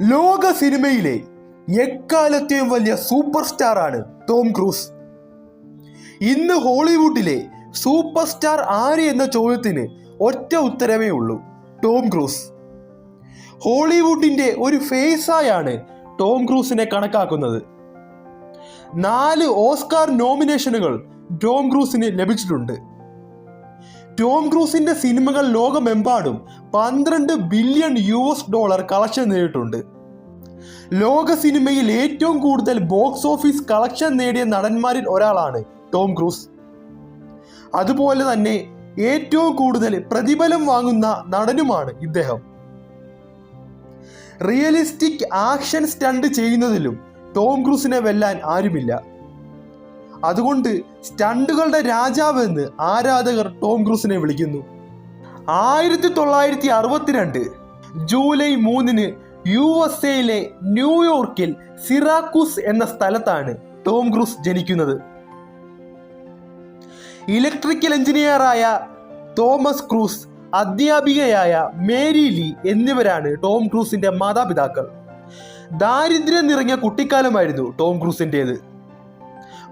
ലോക സിനിമയിലെ എക്കാലത്തെയും വലിയ സൂപ്പർ സ്റ്റാർ ആണ് ടോം ക്രൂസ്. ഇന്ന് ഹോളിവുഡിലെ സൂപ്പർ സ്റ്റാർ ആര് എന്ന ചോദ്യത്തിന് ഒറ്റ ഉത്തരവേ ഉള്ളൂ ടോം ക്രൂസ്. ഹോളിവുഡിന്റെ ഒരു ഫേസായാണ് ടോം ക്രൂസിനെ കണക്കാക്കുന്നത്. നാല് ഓസ്കാർ നോമിനേഷനുകൾ ടോം ക്രൂസിന് ലഭിച്ചിട്ടുണ്ട്. ടോം ക്രൂസിന്റെ സിനിമകൾ ലോകമെമ്പാടും പന്ത്രണ്ട് billion U S dollar collection നേടിയിട്ടുണ്ട്. ലോക സിനിമയിൽ ഏറ്റവും കൂടുതൽ ബോക്സ് ഓഫീസ് കളക്ഷൻ നേടിയ നടന്മാരിൽ ഒരാളാണ് ടോം ക്രൂസ്. അതുപോലെ തന്നെ ഏറ്റവും കൂടുതൽ പ്രതിഫലം വാങ്ങുന്ന നടനുമാണ് ഇദ്ദേഹം. റിയലിസ്റ്റിക് ആക്ഷൻ സ്റ്റണ്ട് ചെയ്യുന്നതിലും ടോം ക്രൂസിനെ വെല്ലാൻ ആരുമില്ല. അതുകൊണ്ട് സ്റ്റണ്ടുകളുടെ രാജാവ് എന്ന് ആരാധകർ ടോം ക്രൂസിനെ വിളിക്കുന്നു. ആയിരത്തി തൊള്ളായിരത്തി അറുപത്തിരണ്ട് ജൂലൈ മൂന്നിന് യു എസ് എയിലെ ന്യൂയോർക്കിൽ സിറാക്കൂസ് എന്ന സ്ഥലത്താണ് ടോം ക്രൂസ് ജനിക്കുന്നത്. ഇലക്ട്രിക്കൽ എഞ്ചിനീയറായ തോമസ് ക്രൂസ് അധ്യാപികയായ മേരി ലീ എന്നിവരാണ് ടോം ക്രൂസിന്റെ മാതാപിതാക്കൾ. ദാരിദ്ര്യം നിറഞ്ഞ കുട്ടിക്കാലമായിരുന്നു ടോം ക്രൂസിന്റേത്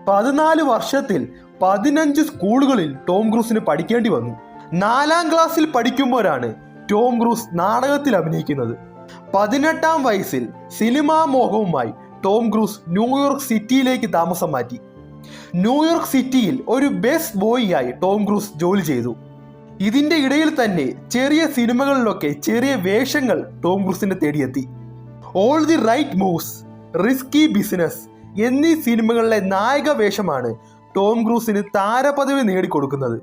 പതിനാല് വർഷത്തിൽ പതിനഞ്ച് സ്കൂളുകളിൽ ടോം ക്രൂസിന് പഠിക്കേണ്ടി വന്നു. നാലാം ക്ലാസ്സിൽ പഠിക്കുമ്പോഴാണ് ടോം ക്രൂസ് നാടകത്തിൽ അഭിനയിക്കുന്നത്. പതിനെട്ടാം വയസ്സിൽ സിനിമാ മോഹവുമായി ടോം ക്രൂസ് ന്യൂയോർക്ക് സിറ്റിയിലേക്ക് താമസം മാറ്റി. ന്യൂയോർക്ക് സിറ്റിയിൽ ഒരു ബെസ്റ്റ് ബോയിയായി ടോം ക്രൂസ് ജോലി ചെയ്തു. ഇതിന്റെ ഇടയിൽ തന്നെ ചെറിയ സിനിമകളിലൊക്കെ ചെറിയ വേഷങ്ങൾ ടോം ക്രൂസിനെ തേടിയെത്തി. All the right moves risky business എന്നീ സിനിമകളിലെ നായക വേഷമാണ് ടോം ക്രൂസിന് താരപദവി നേടിക്കൊടുക്കുന്നത്.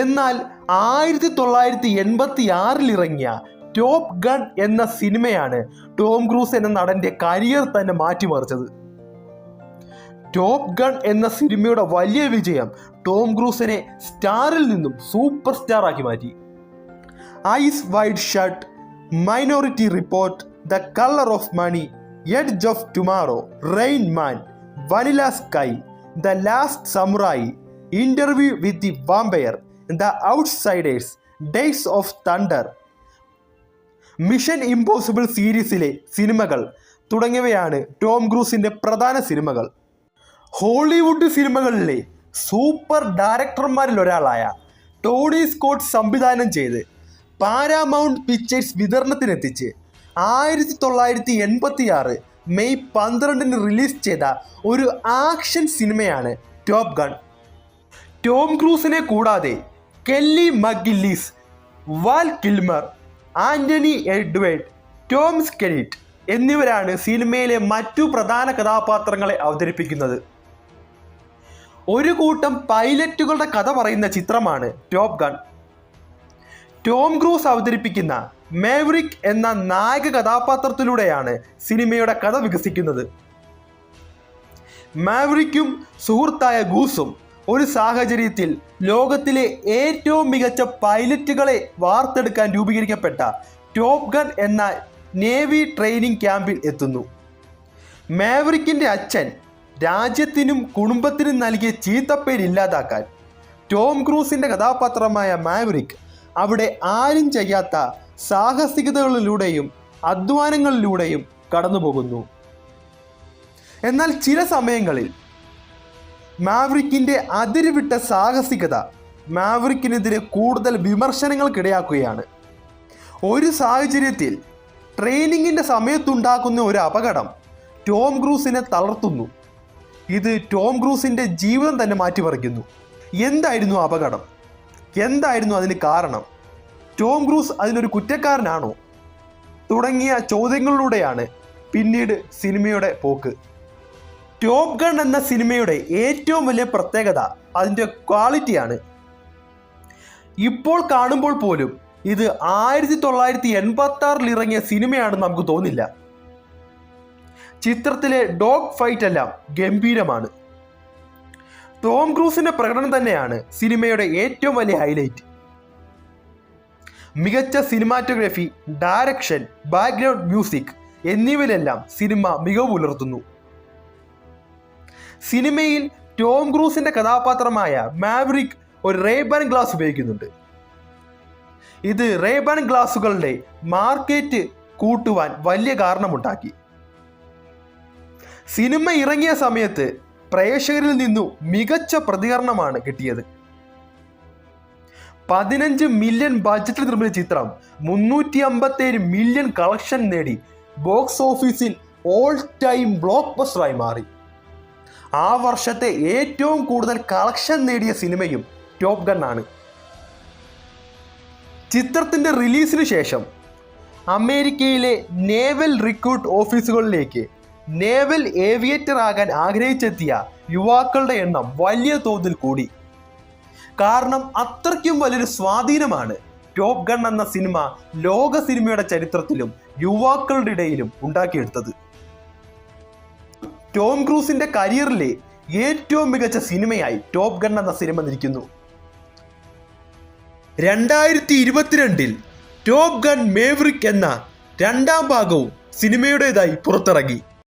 എന്നാൽ ആയിരത്തി തൊള്ളായിരത്തി എൺപത്തി ആറിൽ ഇറങ്ങിയ ടോപ്പ് ഗൺ എന്ന സിനിമയാണ് ടോം ക്രൂസ് എന്ന നടന്റെ കരിയർ തന്നെ മാറ്റിമറിച്ചത്. ടോപ്പ് ഗൺ എന്ന സിനിമയുടെ വലിയ വിജയം ടോം ക്രൂസിനെ സ്റ്റാറിൽ നിന്നും സൂപ്പർ സ്റ്റാർ ആക്കി മാറ്റി. Eyes wide shut minority report the colour of money edge of tomorrow rain man vanilla sky the last samurai interview with the vampire the outsiders days of thunder mission impossible സീരീസിലെ സിനിമകൾ തുടങ്ങിയവയാണ് Tom ക്രൂസിന്റെ പ്രധാന സിനിമകൾ. Hollywood സിനിമകളിലെ super ഡയറക്ടർമാരിൽ ഒരാളായ Tony Scott സംവിധാനം ചെയ്ത് Paramount pictures വിതരണത്തിനെത്തിച്ച് ആയിരത്തി തൊള്ളായിരത്തി എൺപത്തി ആറ് മെയ് പന്ത്രണ്ടിന് റിലീസ് ചെയ്ത ഒരു ആക്ഷൻ സിനിമയാണ് ടോപ്പ് ഗൺ. ടോം ക്രൂസിനെ കൂടാതെ Kelly McGillis Val Kilmer Anthony Edwards Tom Skerritt എന്നിവരാണ് സിനിമയിലെ മറ്റു പ്രധാന കഥാപാത്രങ്ങളെ അവതരിപ്പിക്കുന്നത്. ഒരു കൂട്ടം പൈലറ്റുകളുടെ കഥ പറയുന്ന ചിത്രമാണ് ടോപ്പ് ഗൺ. ടോം ക്രൂസ് അവതരിപ്പിക്കുന്ന മേവറിക് എന്ന നായക കഥാപാത്രത്തിലൂടെയാണ് സിനിമയുടെ കഥ വികസിക്കുന്നത്. മാവറിക്കും സുഹൃത്തായ ഗൂസും ഒരു സാഹചര്യത്തിൽ ലോകത്തിലെ ഏറ്റവും മികച്ച പൈലറ്റുകളെ വാർത്തെടുക്കാൻ രൂപീകരിക്കപ്പെട്ട ടോപ് ഗൺ എന്ന നേവി ട്രെയിനിങ് ക്യാമ്പിൽ എത്തുന്നു. മാവറിക്കിന്റെ അച്ഛൻ രാജ്യത്തിനും കുടുംബത്തിനും നൽകിയ ചീത്തപ്പേര് ഇല്ലാതാക്കാൻ ടോം ക്രൂസിന്റെ കഥാപാത്രമായ മാവ്രിക് അവിടെ ആരും ചെയ്യാത്ത സാഹസികതകളിലൂടെയും അധ്വാനങ്ങളിലൂടെയും കടന്നുപോകുന്നു. എന്നാൽ ചില സമയങ്ങളിൽ മാവ്രിക്കിന്റെ അതിരുവിട്ട സാഹസികത മാവ്രിക്കിനെതിരെ കൂടുതൽ വിമർശനങ്ങൾക്കിടയാക്കുകയാണ്. ഒരു സാഹചര്യത്തിൽ ട്രെയിനിങ്ങിന്റെ സമയത്തുണ്ടാക്കുന്ന ഒരു അപകടം ടോം ക്രൂസിനെ തളർത്തുന്നു. ഇത് ടോം ക്രൂസിന്റെ ജീവിതം തന്നെ മാറ്റിമറിക്കുന്നു. എന്തായിരുന്നു അപകടം? എന്തായിരുന്നു അതിന് കാരണം? ടോം ക്രൂസ് അതിനൊരു കുറ്റക്കാരനാണോ? തുടങ്ങിയ ചോദ്യങ്ങളിലൂടെയാണ് പിന്നീട് സിനിമയുടെ പോക്ക്. ടോപ് ഗൺ എന്ന സിനിമയുടെ ഏറ്റവും വലിയ പ്രത്യേകത അതിന്റെ ക്വാളിറ്റിയാണ്. ഇപ്പോൾ കാണുമ്പോൾ പോലും ഇത് ആയിരത്തി തൊള്ളായിരത്തി എൺപത്തി ആറിൽ ഇറങ്ങിയ സിനിമയാണെന്ന് നമുക്ക് തോന്നില്ല. ചിത്രത്തിലെ ഡോഗ് ഫൈറ്റ് എല്ലാം ഗംഭീരമാണ്. ടോം ക്രൂസിന്റെ പ്രകടനം തന്നെയാണ് സിനിമയുടെ ഏറ്റവും വലിയ ഹൈലൈറ്റ്. മികച്ച സിനിമാറ്റോഗ്രഫി ഡയറക്ഷൻ ബാക്ക്ഗ്രൗണ്ട് മ്യൂസിക് എന്നിവയിലെല്ലാം സിനിമ മികവ് പുലർത്തുന്നു. സിനിമയിൽ ടോം ക്രൂസിന്റെ കഥാപാത്രമായ മാവറിക് ഒരു റേബൺ ഗ്ലാസ് ഉപയോഗിക്കുന്നുണ്ട്. ഇത് റേബൺ ഗ്ലാസുകളുടെ മാർക്കറ്റ് കൂട്ടുവാൻ വലിയ കാരണമുണ്ടാക്കി. സിനിമ ഇറങ്ങിയ സമയത്ത് പ്രേക്ഷകരിൽ നിന്നു മികച്ച പ്രതികരണമാണ് കിട്ടിയത്. പതിനഞ്ച് മില്യൺ ബഡ്ജറ്റിൽ നിർമ്മിച്ച ചിത്രം മുന്നൂറ്റി അമ്പത്തേഴ് മില്യൺ കളക്ഷൻ നേടി ബോക്സ് ഓഫീസിൽ ഓൾ ടൈം ബ്ലോക്ക് ബസ്റ്ററായി മാറി. ആ വർഷത്തെ ഏറ്റവും കൂടുതൽ കളക്ഷൻ നേടിയ സിനിമയും ടോപ്പ് ഗൺ ആണ്. ചിത്രത്തിന്റെ റിലീസിന് ശേഷം അമേരിക്കയിലെ നേവൽ റിക്രൂട്ട് ഓഫീസുകളിലേക്ക് നേവൽ ഏവിയേറ്റർ ആകാൻ ആഗ്രഹിച്ചെത്തിയ യുവാക്കളുടെ എണ്ണം വലിയ തോതിൽ കൂടി. കാരണം അത്രയ്ക്കും വലിയൊരു സ്വാധീനമാണ്. ടോപ്പ് ഗൺ എന്ന സിനിമ ലോക സിനിമയുടെ ചരിത്രത്തിലും യുവാക്കളുടെ ഇടയിലും ഉണ്ടാക്കിയെടുത്തത്. ടോം ക്രൂസിന്റെ കരിയറിലെ ഏറ്റവും മികച്ച സിനിമയായി ടോപ്പ് ഗൺ എന്ന സിനിമ നിൽക്കുന്നു. രണ്ടായിരത്തി ഇരുപത്തിരണ്ടിൽ ടോപ്പ് ഗൺ മേവറിക് എന്ന രണ്ടാം ഭാഗവും സിനിമയുടേതായി പുറത്തിറങ്ങി.